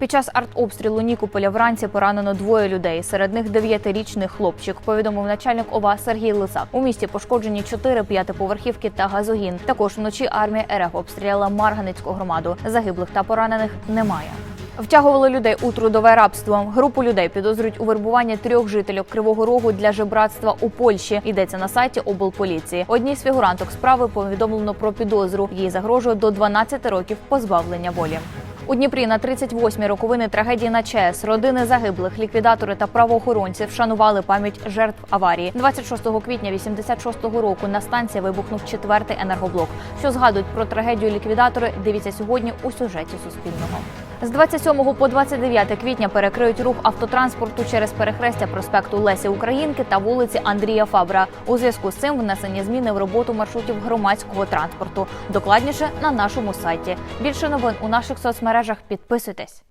Під час артобстрілу Нікополя вранці поранено двоє людей. Серед них дев'ятирічний хлопчик. Повідомив начальник ОВА Сергій Лисак. У місті пошкоджені чотири п'ятиповерхівки та газогін. Також вночі армія РФ обстріляла Марганицьку громаду. Загиблих та поранених немає. Втягували людей у трудове рабство. Групу людей підозрюють у вербуванні трьох жителів Кривого Рогу для жебратства у Польщі. Йдеться на сайті облполіції. Одній з фігуранток справи повідомлено про підозру. Їй загрожує до 12 років позбавлення волі. У Дніпрі на 38-й роковини трагедії на ЧАЕС родини загиблих, ліквідатори та правоохоронці вшанували пам'ять жертв аварії. 26 квітня 86-го року на станції вибухнув четвертий енергоблок. Що згадують про трагедію ліквідатори? Дивіться сьогодні у сюжеті Суспільного. З 27 по 29 квітня перекриють рух автотранспорту через перехрестя проспекту Лесі Українки та вулиці Андрія Фабра. У зв'язку з цим внесені зміни в роботу маршрутів громадського транспорту. Докладніше на нашому сайті. Більше новин у наших соцмережах. Підписуйтесь.